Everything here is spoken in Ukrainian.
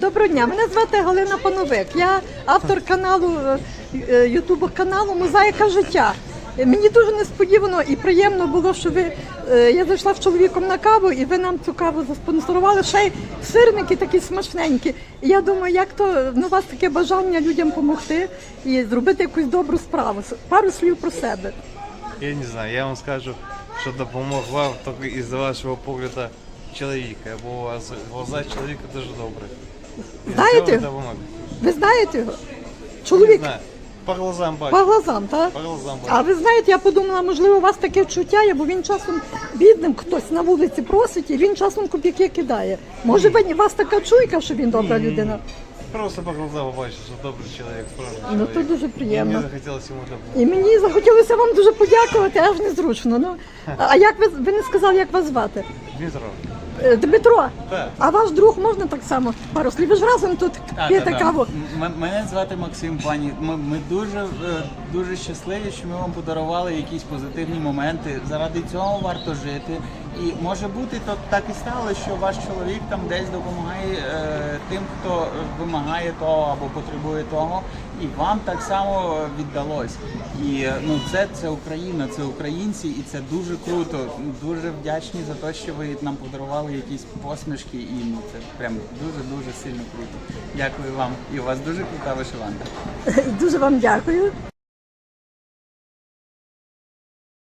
Доброго дня, мене звати Галина Пановик. Я автор каналу е, Ютубу каналу Мозаїка життя. Е, Мені дуже несподівано і приємно було, що ви е, я зайшла з чоловіком на каву, і ви нам цю каву заспонсорували. Ще й сирники такі смачненькі. І я думаю, як то ну, у вас таке бажання людям допомогти і зробити якусь добру справу. Пару слів про себе. Я не знаю, я вам скажу, що допомог вам тільки із вашого погляду чоловіка, бо у вас глаза чоловіка дуже добрі. Знаєте його? Ви знаєте його? Чоловік. По глазам по глазам, так? По глазам А ви знаєте, я подумала, можливо, у вас таке чуття є, бо він часом бідним хтось на вулиці просить, і він часом копійки кидає. Може, ви- у вас така чуйка, що він добра людина? Просто по глазам бачу, що добрий чоловік, справжній Ну чоловік. то дуже І. Мені захотілося йому допомогти. І мені захотілося вам дуже подякувати, аж незручно. Ну а а як ви ви не сказали, як вас звати? Дмитро. Е, Дмитро, Так. а ваш друг можна так само пару слів? Ви ж разом тут Так, п'єте так, так. каву. М- Мене звати Максим Пані. Ми, ми дуже е, дуже щасливі, що ми вам подарували якісь позитивні моменти. Заради цього варто жити. І може бути то так і стало, що ваш чоловік там десь допомагає е, тим, хто вимагає того або потребує того, і вам так само віддалось. І ну це, це Україна, це українці, і це дуже круто. Дуже вдячні за те, що ви нам подарували якісь посмішки, і ну це прям дуже дуже сильно круто. Дякую вам. І у вас дуже крута вишиванка. Дуже вам дякую.